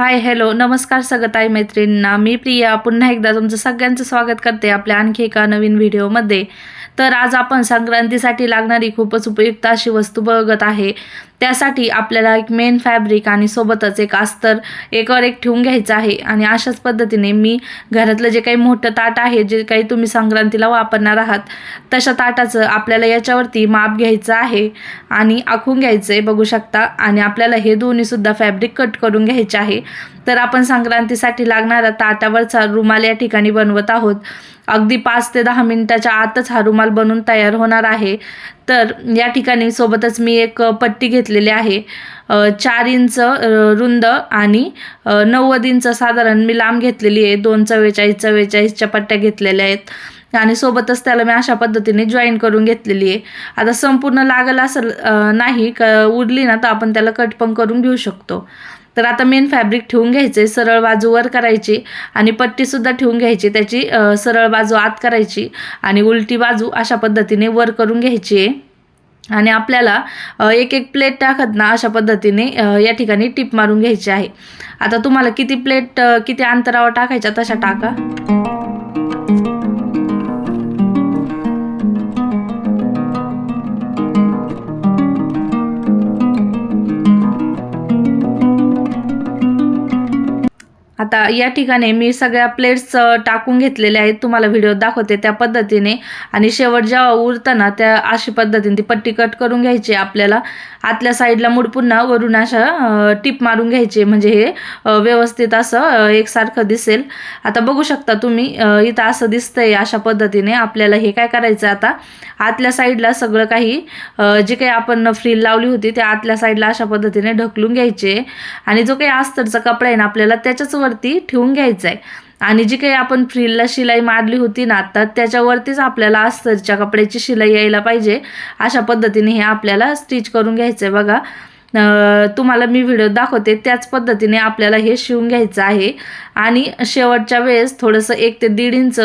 Hi hello नमस्कार सगताई मैत्रिणींना. मी प्रिया. पुन्हा एकदा तुमचं सगळ्यांचं स्वागत करते आपल्या आणखी एका नवीन व्हिडिओमध्ये तर आज आपण संक्रांतीसाठी लागणारी खूपच उपयुक्त अशी वस्तू बघत आहे. त्यासाठी आपल्याला एक मेन फॅब्रिक आणि सोबतच एक अस्तर एकावर एक ठेवून घ्यायचं आहे. आणि अशाच पद्धतीने मी घरातलं जे काही मोठं ताट आहे जे काही तुम्ही संक्रांतीला वापरणार आहात तशा ताटाचं आपल्याला याच्यावरती माप घ्यायचं आहे आणि आखून घ्यायचं आहे बघू शकता. आणि आपल्याला हे दोन्हीसुद्धा फॅब्रिक कट करून घ्यायचे आहे. तर आपण संक्रांतीसाठी लागणारा ताटावरचा रुमाल या ठिकाणी बनवत आहोत. अगदी पाच ते दहा मिनिटाच्या आतच हा रुमाल बनून तयार होणार आहे. तर या ठिकाणी सोबतच मी एक पट्टी घेतलेली आहे. चार इंच रुंद आणि नव्वद इंच साधारण मी लांब घेतलेली आहे. दोन चव्वेचाळीस चव्वेचाळीसच्या पट्ट्या घेतलेल्या आहेत. आणि सोबतच त्याला मी अशा पद्धतीने जॉईन करून घेतलेली आहे. आता संपूर्ण लागल असं नाही क उरली ना तर आपण त्याला कट पण करून घेऊ शकतो. तर आता मेन फॅब्रिक ठेवून घ्यायचे सरळ बाजू वर करायची आणि पट्टीसुद्धा ठेवून घ्यायची. त्याची सरळ बाजू आत करायची आणि उलटी बाजू अशा पद्धतीने वर करून घ्यायची. आहे आणि आपल्याला एक एक प्लेट टाकत ना अशा पद्धतीने या ठिकाणी टिप मारून घ्यायची आहे. आता तुम्हाला किती प्लेट किती अंतरावर टाकायच्या तशा टाका. आता या ठिकाणी मी सगळ्या प्लेट्स टाकून घेतलेल्या आहेत. तुम्हाला व्हिडिओ दाखवते त्या पद्धतीने. आणि शेवट जेव्हा उरताना त्या अशी पद्धतीने ती पट्टी कट करून घ्यायची आपल्याला. आतल्या साईडला मुड पुन्हा वरून अशा टिप मारून घ्यायची. म्हणजे हे व्यवस्थित असं एकसारखं दिसेल. आता बघू शकता तुम्ही इथं असं दिसतंय अशा पद्धतीने आपल्याला हे काय करायचं आता? आतल्या साईडला सगळं काही जे काही आपण फ्रील लावली होती त्या आतल्या साईडला अशा पद्धतीने ढकलून घ्यायचे. आणि जो काही अस्तरचा कपडा आहे ना आपल्याला त्याच्याच वरती ठेवून घ्यायचं आहे आणि जी काही आपण फ्रीलला शिलाई मारली होती ना आता त्याच्यावरतीच आपल्याला अस्तरच्या कपड्याची शिलाई यायला पाहिजे. अशा पद्धतीने हे आपल्याला स्टिच करून घ्यायचं आहे बघा. तुम्हाला मी व्हिडिओ दाखवते. त्याच पद्धतीने आपल्याला हे शिवून घ्यायचं आहे. आणि शेवटच्या वेळेस थोडंसं एक ते दीड इंच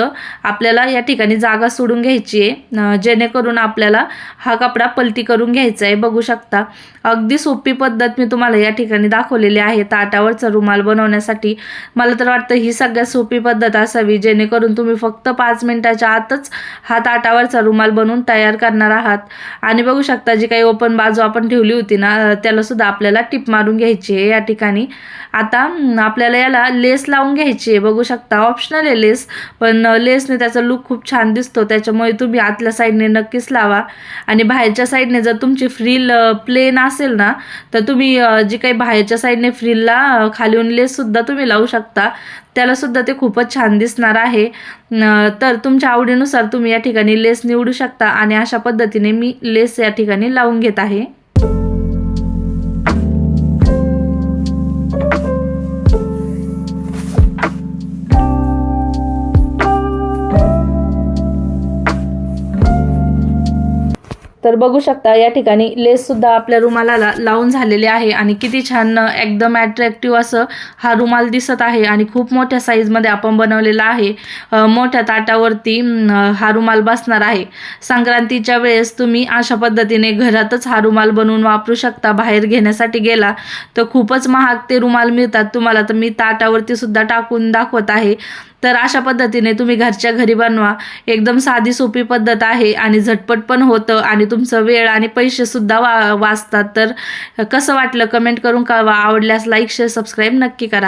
आपल्याला या ठिकाणी जागा सोडून घ्यायची आहे. जेणेकरून आपल्याला हा कपडा पलटी करून घ्यायचा आहे. बघू शकता. अगदी सोपी पद्धत मी तुम्हाला या ठिकाणी दाखवलेली आहे. ताटावरचा रुमाल बनवण्यासाठी. मला तर वाटतं ही सगळ्यात सोपी पद्धत असावी. जेणेकरून तुम्ही फक्त पाच मिनिटाच्या आतच हा ताटावरचा रुमाल बनवून तयार करणार आहात. आणि बघू शकता जी काही ओपन बाजू आपण ठेवली होती ना त्याला सुद्धा आपल्याला टिप मारून घ्यायची आहे या ठिकाणी. आता आपल्याला याला लेस लावून घ्यायची आहे. बघू शकता ऑप्शनल आहे लेस. पण लेसने त्याचा लुक खूप छान दिसतो. त्याच्यामुळे तुम्ही आतल्या साईडने नक्कीच लावा. आणि बाहेरच्या साईडने जर तुमची फ्रील प्लेन असेल ना तर तुम्ही जी काही बाहेरच्या साईडने फ्रीलला खालीहून लेससुद्धा तुम्ही लावू शकता. त्याला सुद्धा ते खूपच छान दिसणार आहे. तर तुमच्या आवडीनुसार तुम्ही या ठिकाणी लेस निवडू शकता. आणि अशा पद्धतीने मी लेस या ठिकाणी लावून घेत आहे. तर बघू शकता या ठिकाणी लेससुद्धा आपल्या रुमालाला लावून झालेले आहे आणि किती छान एकदम अट्रॅक्टिव्ह असं हा रुमाल दिसत आहे आणि खूप मोठ्या साईजमध्ये आपण बनवलेला आहे. मोठ्या ताटावरती हा रुमाल बसणार आहे. संक्रांतीच्या वेळेस तुम्ही अशा पद्धतीने घरातच हा रुमाल बनवून वापरू शकता बाहेर घेण्यासाठी गेला तर खूपच महाग ते रुमाल मिळतात. तुम्हाला तर मी ताटावरती सुद्धा टाकून दाखवत आहे. तर अशा पद्धतीने तुम्ही घरच्या घरी बनवा. एकदम साधी सोपी पद्धत आहे आणि झटपट पण होतं आणि तुमचं वेळ आणि पैसे सुद्धा वा वाचतात. तर कसं वाटलं कमेंट करून कळवा. आवडल्यास लाईक शेअर सबस्क्राईब नक्की करा.